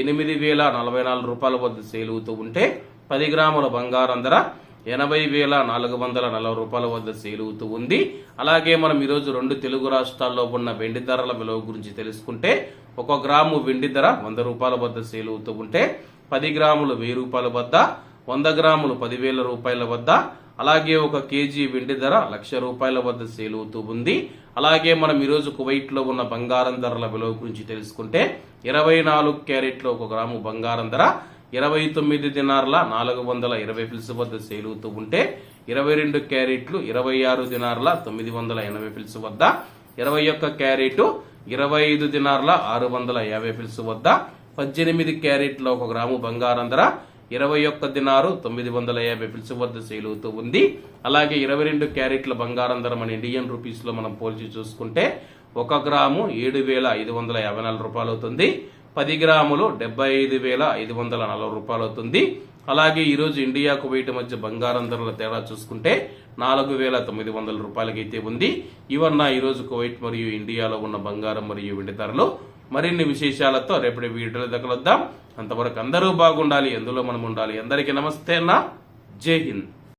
ఎనిమిది వేల నలభై నాలుగు రూపాయల వద్ద సేలుతూ ఉంటే పది గ్రాముల బంగారం ధర ఎనభై వేల నాలుగు వందల నలభై రూపాయల వద్ద సేలుతూ ఉంది. అలాగే మనం ఈరోజు రెండు తెలుగు రాష్ట్రాల్లో ఉన్న వెండి ధరల విలువ గురించి తెలుసుకుంటే ఒక గ్రాము వెండి ధర వంద రూపాయల వద్ద సేలుతూ ఉంటే పది గ్రాములు వెయ్యి రూపాయల వద్ద వంద గ్రాములు పదివేల రూపాయల వద్ద అలాగే ఒక కేజీ వెండి ధర లక్ష రూపాయల వద్ద సేలుతూ ఉంది. అలాగే మనం ఈరోజు కువైట్లో ఉన్న బంగారం ధరల విలువ గురించి తెలుసుకుంటే ఇరవై నాలుగు క్యారెట్లో ఒక గ్రాము బంగారం ధర ఇరవై తొమ్మిది దినార్ల నాలుగు వందల ఇరవై ఫిల్స్ వద్ద సేలుతూ ఉంటే ఇరవై రెండు క్యారెట్లు ఇరవై ఆరు దినార్ల తొమ్మిది వందల ఎనభై ఫిల్స్ వద్ద ఇరవై ఒక్క క్యారెట్ ఇరవై ఐదు దినార్ల ఆరు వందల యాభై ఫిల్స్ వద్ద పద్దెనిమిది క్యారెట్ల ఒక గ్రాము బంగారం ధర ఇరవై ఒక్క దినారు తొమ్మిది వందల యాభై పిలుసు వద్ద సేలుతూ ఉంది. అలాగే ఇరవై రెండు క్యారెట్ల బంగారం ధర మన ఇండియన్ రూపీస్లో మనం పోల్చి చూసుకుంటే ఒక గ్రాము ఏడు వేల ఐదు వందల యాభై నాలుగు రూపాయలు అవుతుంది. పది గ్రాములు డెబ్బై ఐదు వేల ఐదు వందల నలభై రూపాయలు అవుతుంది. అలాగే ఈరోజు ఇండియా కువైట్ మధ్య బంగారం ధరల తేడా చూసుకుంటే నాలుగు వేల తొమ్మిది వందల రూపాయలకైతే ఉంది. ఇవన్న ఈరోజు కువైట్ మరియు ఇండియాలో ఉన్న బంగారం మరియు వెండి ధరలు. మరిన్ని విశేషాలతో రేపటి వీడియోలో దగ్గరొద్దాం అంతవరకు అందరూ బాగుండాలి ఎందులో మనం ఉండాలి అందరికీ నమస్తే నా జై హింద్.